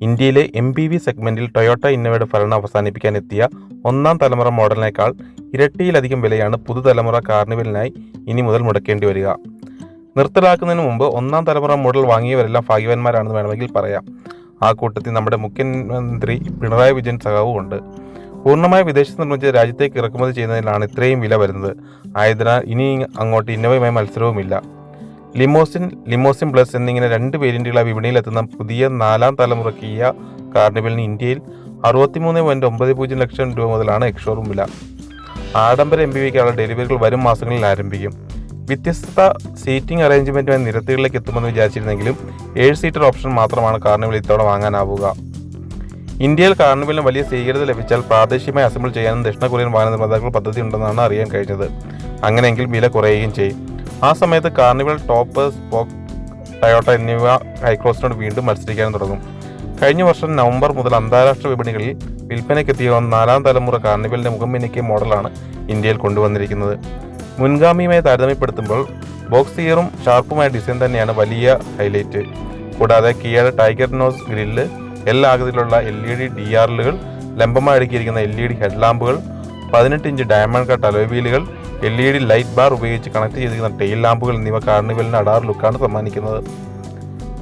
ഇന്ത്യയിലെ M P V സെഗ്മെന്റിൽ Toyota ഇന്നോവയുടെ ഭരണം അവസാനിപ്പിക്കാൻ എത്തിയ ഒന്നാം തലമുറ മോഡലിനേക്കാൾ ഇരട്ടിയിലധികം വിലയാണ് പുതുതലമുറ കാർണിവലിനായി ഇനി മുതൽ മുടക്കേണ്ടി വരിക. നിർത്തലാക്കുന്നതിന് മുമ്പ് ഒന്നാം തലമുറ മോഡൽ വാങ്ങിയവരെല്ലാം ഭാഗ്യവാന്മാരാണെന്ന് വേണമെങ്കിൽ പറയാം. ആ കൂട്ടത്തിൽ നമ്മുടെ മുഖ്യമന്ത്രി പിണറായി വിജയൻ സഖാവും ഉണ്ട്. പൂർണമായ വിദേശത്ത് നിർമ്മിച്ച രാജ്യത്തേക്ക് ഇറക്കുമതി ചെയ്യുന്നതിലാണ് ഇത്രയും വില വരുന്നത്. ആയതിനാൽ ഇനി അങ്ങോട്ട് ഇന്നോവയുമായി മത്സരവുമില്ല. ലിമോസിൻ ലിമോസിൻ പ്ലസ് എന്നിങ്ങനെ രണ്ട് വേരിയന്റുകളായി വിപണിയിലെത്തുന്ന പുതിയ നാലാം തലമുറ കിയ കാർണിവലിന് ഇന്ത്യയിൽ അറുപത്തിമൂന്ന് പോയിന്റ് ഒമ്പത് പൂജ്യം ലക്ഷം രൂപ മുതലാണ് എക്സ്ഷോറും വില. ആഡംബര എം ബി വിക്കുള്ള ഡെലിവറികൾ വരും മാസങ്ങളിൽ ആരംഭിക്കും. വ്യത്യസ്ത സീറ്റിംഗ് അറേഞ്ച്മെന്റുമായി നിരത്തുകളിലേക്ക് എത്തുമെന്ന് വിചാരിച്ചിരുന്നെങ്കിലും ഏഴ് സീറ്റർ ഓപ്ഷൻ മാത്രമാണ് കാർണിവൽ ഇത്തവണ വാങ്ങാനാവുക. ഇന്ത്യയിൽ കാർണിവലിന് വലിയ സ്വീകാര്യത ലഭിച്ചാൽ പ്രാദേശികമായി അസംബിൾ ചെയ്യാനും ദക്ഷിണ കൊറിയൻ വാഹന നിർമ്മാതാക്കൾ പദ്ധതി ഉണ്ടെന്നാണ് അറിയാൻ കഴിഞ്ഞത്. അങ്ങനെയെങ്കിൽ വില കുറയുകയും ചെയ്യും. ആ സമയത്ത് കാർണിവൽ ടോപ്പ് സ്പോക്ക് ടയോട്ട എന്നിവ ഹൈക്രോസിനോട് വീണ്ടും മത്സരിക്കാനും തുടങ്ങും. കഴിഞ്ഞ വർഷം നവംബർ മുതൽ അന്താരാഷ്ട്ര വിപണികളിൽ വിൽപ്പനയ്ക്കെത്തിയ നാലാം തലമുറ കാർണിവലിന്റെ മുഖം മിനിക്കിയ മോഡലാണ് ഇന്ത്യയിൽ കൊണ്ടുവന്നിരിക്കുന്നത്. മുൻഗാമിയുമായി താരതമ്യപ്പെടുത്തുമ്പോൾ ബോക്സിയറും ഷാർപ്പുമായ ഡിസൈൻ തന്നെയാണ് വലിയ ഹൈലൈറ്റ് കൂടാതെ കിയയുടെ ടൈഗർ നോസ് ഗ്രില്ല് എല്ലാ ആകൃതിയിലുള്ള എൽ ഇ ഡി ഡി ആറിലുകൾ ലംബമായി അടുക്കിയിരിക്കുന്ന എൽ ഇ ഡി ഹെഡ്ലാമ്പുകൾ പതിനെട്ട് inch diamond cut അലോവീലുകൾ L E D light bar ഉപയോഗിച്ച് കണക്ട് ചെയ്തിരിക്കുന്ന ടെയിൽ ലാമ്പുകൾ എന്നിവ കാർണിവലിന് അടാർ ലുക്കാണ് സമ്മാനിക്കുന്നത്.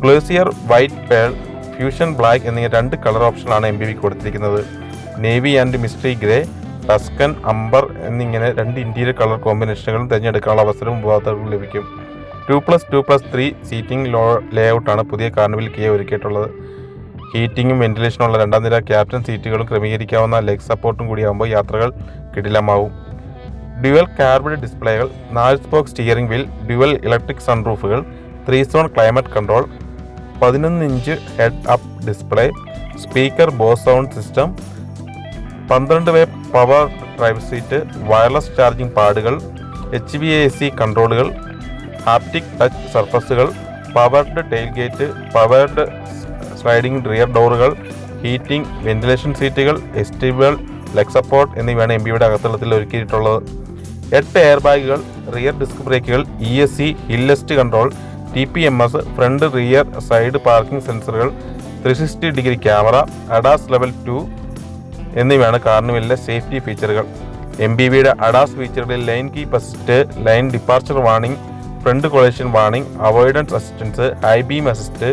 Glacier white pearl fusion black എന്നീ രണ്ട് കളർ ഓപ്ഷനാണ് എം ബി കൊടുത്തിരിക്കുന്നത്. Navy and mystery grey Tuscan amber എന്നിങ്ങനെ രണ്ട് ഇന്റീരിയർ കളർ കോമ്പിനേഷനുകളും തിരഞ്ഞെടുക്കാനുള്ള അവസരവും ഉപഭോക്താക്കൾക്ക് ലഭിക്കും. Two plus two plus three seating law ലേഔട്ടാണ് പുതിയ കാർണിവൽ കിയ ഒരുക്കിയിട്ടുള്ളത്. ഹീറ്റിംഗും വെന്റിലേഷനും ഉള്ള രണ്ടാം നിര ക്യാപ്റ്റൻ സീറ്റുകളും ക്രമീകരിക്കാവുന്ന ലെഗ് സപ്പോർട്ടും കൂടിയാകുമ്പോൾ യാത്രകൾ കിടിലമാവും. ഡ്യുവൽ കാർബഡ് ഡിസ്പ്ലേകൾ നാല് spoke steering wheel dual electric സൺറൂഫുകൾ three zone climate control പതിനൊന്ന് inch head up display speaker Bose sound system പന്ത്രണ്ട് way power drive seat wireless charging പാഡുകൾ എച്ച് വി എ സി കൺട്രോളുകൾ haptic touch സർഫസുകൾ powered tailgate powered sliding rear ഡോറുകൾ heating ventilation സീറ്റുകൾ എസ്റ്റിബിൾ leg support എന്നിവയാണ് M ബിയുടെ അകത്തളത്തിൽ ഒരുക്കിയിട്ടുള്ളത്. എട്ട് എയർ ബാഗുകൾ rear disc ബ്രേക്കുകൾ E S C hill assist control T P M S front rear side parking സെൻസറുകൾ three sixty degree camera ADAS level two എന്നിവയാണ് കാർണിവലിലെ സേഫ്റ്റി ഫീച്ചറുകൾ. എം ബി വിയുടെ ADAS ഫീച്ചറുകളിൽ lane keep assist lane departure warning front collision warning avoidance assistance high beam assist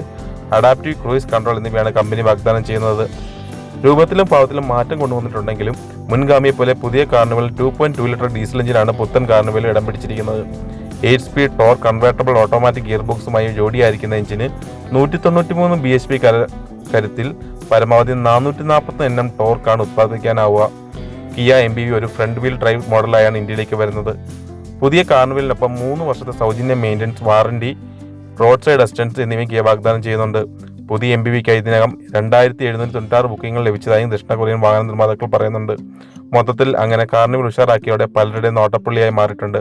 adaptive cruise control എന്നിവയാണ് company വാഗ്ദാനം ചെയ്യുന്നത്. രൂപത്തിലും ഭാവത്തിലും മാറ്റം കൊണ്ടുവന്നിട്ടുണ്ടെങ്കിലും മുൻഗാമിയെ പോലെ പുതിയ Carnival two point two litre diesel എഞ്ചിനാണ് പുത്തൻ കാർണിവലിൽ ഇടം പിടിച്ചിരിക്കുന്നത്. Eight speed torque convertible automatic gear ബോക്സുമായി ജോഡിയായിരിക്കുന്ന എഞ്ചിന് നൂറ്റി തൊണ്ണൂറ്റി മൂന്ന് ബി എച്ച് പി കരുത്തിൽ പരമാവധി നാനൂറ്റി നാൽപ്പത്തി എൻ എം ടോർക്കാണ് ഉത്പാദിപ്പിക്കാനാവുക. കിയ എം ബി വി ഒരു ഫ്രണ്ട് വീൽ ഡ്രൈവ് മോഡലായാണ് ഇന്ത്യയിലേക്ക് വരുന്നത്. പുതിയ കാർണിവലിനൊപ്പം മൂന്ന് വർഷത്തെ സൗജന്യ maintenance warranty road side assistance എന്നിവയും കിയ വാഗ്ദാനം ചെയ്യുന്നുണ്ട്. പുതിയ എം ബി വിക്ക് ഇതിനകം രണ്ടായിരത്തി എഴുന്നൂറ്റി തൊണ്ണൂറ്റാറ് ബുക്കിംഗ് ലഭിച്ചതായും ദക്ഷിണ കൊറിയൻ വാഹന നിർമ്മാതാക്കൾ പറയുന്നുണ്ട്. മൊത്തത്തിൽ അങ്ങനെ കാർണിവൽ ഉഷാറാക്കിയോടെ പലരുടെയും നോട്ടപ്പുള്ളിയായി മാറിയിട്ടുണ്ട്.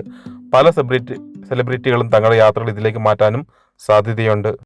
പല സെലിബ്രിറ്റി സെലിബ്രിറ്റികളും തങ്ങളുടെ യാത്രകൾ ഇതിലേക്ക് മാറ്റാനും സാധ്യതയുണ്ട്.